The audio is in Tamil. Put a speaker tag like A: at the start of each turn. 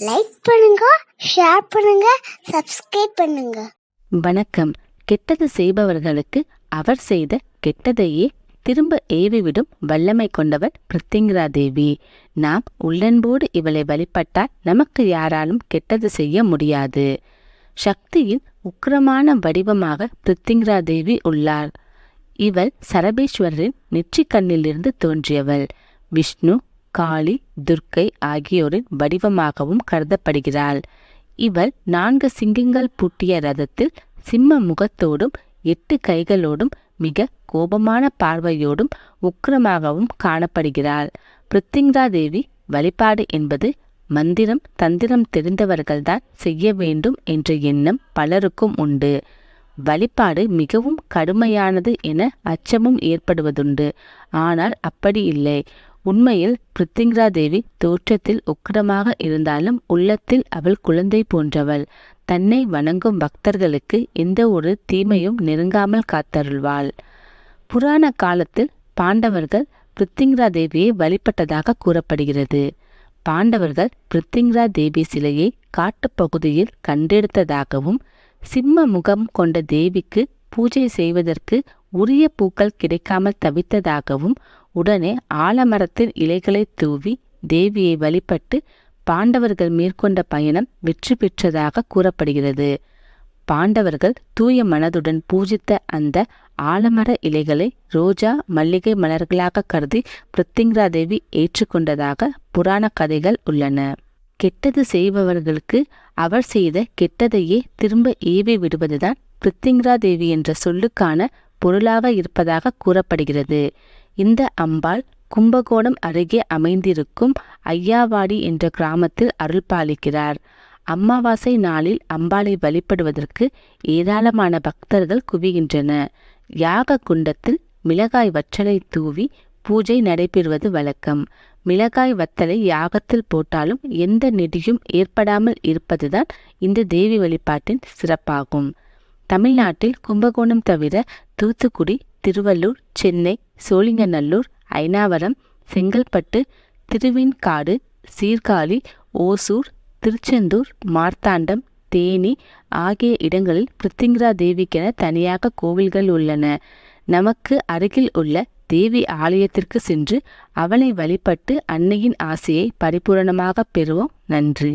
A: லைக் பண்ணுங்க ஷேர் பண்ணுங்க சப்ஸ்கிரைப் பண்ணுங்க.
B: வணக்கம். கெட்டது செய்பவர்களுக்கு அவர் செய்த கெட்டதையே திரும்ப ஏவிவிடும் வல்லமை கொண்டவர் பிருத்திங்கரா தேவி. நாம் உள்ளன்போடு இவளை வழிபட்டால் நமக்கு யாராலும் கெட்டது செய்ய முடியாது. சக்தியின் உக்கிரமான வடிவமாக பிருத்திங்கரா தேவி உள்ளார் இவள் சரபேஸ்வரரின் நெற்றிக் கண்ணிலிருந்து தோன்றியவள். விஷ்ணு காளி துர்க்கை ஆகியோரின் வடிவமாகவும் கருதப்படுகிறாள். இவள் நான்கு சிங்கங்கள் பூட்டிய ரதத்தில் சிம்ம முகத்தோடும் எட்டு கைகளோடும் மிக கோபமான பார்வையோடும் உக்கிரமாகவும் காணப்படுகிறாள். பிருத்திங்கரா தேவி வழிபாடு என்பது மந்திரம் தந்திரம் தெரிந்தவர்கள்தான் செய்ய வேண்டும் என்ற எண்ணம் பலருக்கும் உண்டு. வழிபாடு மிகவும் கடுமையானது என அச்சமும் ஏற்படுவதுண்டு. ஆனால் அப்படி இல்லை. உண்மையில் பிருத்திங்ரா தேவி தோற்றத்தில் உக்கிரமாக இருந்தாலும் உள்ளத்தில் அவள் குழந்தை போன்றவள். தன்னை வணங்கும் பக்தர்களுக்கு எந்த ஒரு தீமையும் நெருங்காமல் காத்தருள்வாள். புராண காலத்தில் பாண்டவர்கள் பிருத்திங்கரா தேவியை வழிபட்டதாக கூறப்படுகிறது. பாண்டவர்கள் பிருத்திங்ரா தேவி சிலையை காட்டுப்பகுதியில் கண்டெடுத்ததாகவும் சிம்ம முகம் கொண்ட தேவிக்கு பூஜை செய்வதற்கு உரிய பூக்கள் கிடைக்காமல் தவித்ததாகவும் உடனே ஆலமரத்தின் இலைகளை தூவி தேவியை வழிபட்டு பாண்டவர்கள் மேற்கொண்ட பயணம் வெற்றி பெற்றதாக கூறப்படுகிறது. பாண்டவர்கள் தூய மனதுடன் பூஜித்த அந்த ஆலமர இலைகளை ரோஜா மல்லிகை மலர்களாக கருதி பிருத்திங்கரா தேவி ஏற்றுக்கொண்டதாக புராண கதைகள் உள்ளன. கெட்டது செய்பவர்களுக்கு அவர் செய்த கெட்டதையே திரும்ப ஏவி விடுவதுதான் பிருத்திங்கரா தேவி என்ற சொல்லுக்கான பொருளாக இருப்பதாக கூறப்படுகிறது. இந்த அம்பாள் கும்பகோணம் அருகே அமைந்திருக்கும் ஐயாவாடி என்ற கிராமத்தில் அருள் பாலிக்கிறார். அமாவாசை நாளில் அம்பாளை வழிபடுவதற்கு ஏராளமான பக்தர்கள் குவிகின்றன யாக குண்டத்தில் மிளகாய் வற்றலை தூவி பூஜை நடைபெறுவது வழக்கம். மிளகாய் வத்தலை யாகத்தில் போட்டாலும் எந்த நெடியும் ஏற்படாமல் இருப்பதுதான் இந்த தேவி வழிபாட்டின் சிறப்பாகும். தமிழ்நாட்டில் கும்பகோணம் தவிர தூத்துக்குடி திருவள்ளூர் சென்னை சோழிங்கநல்லூர் ஐனாவரம் செங்கல்பட்டு திருவெண்காடு சீர்காழி ஓசூர் திருச்செந்தூர் மார்த்தாண்டம் தேனி ஆகிய இடங்களில் பிருத்திங்கிரா தேவிக்கென தனியாக கோவில்கள் உள்ளன. நமக்கு அருகில் உள்ள தேவி ஆலயத்திற்கு சென்று அவளை வழிபட்டு அன்னையின் ஆசையை பரிபூரணமாக பெறுவோம். நன்றி.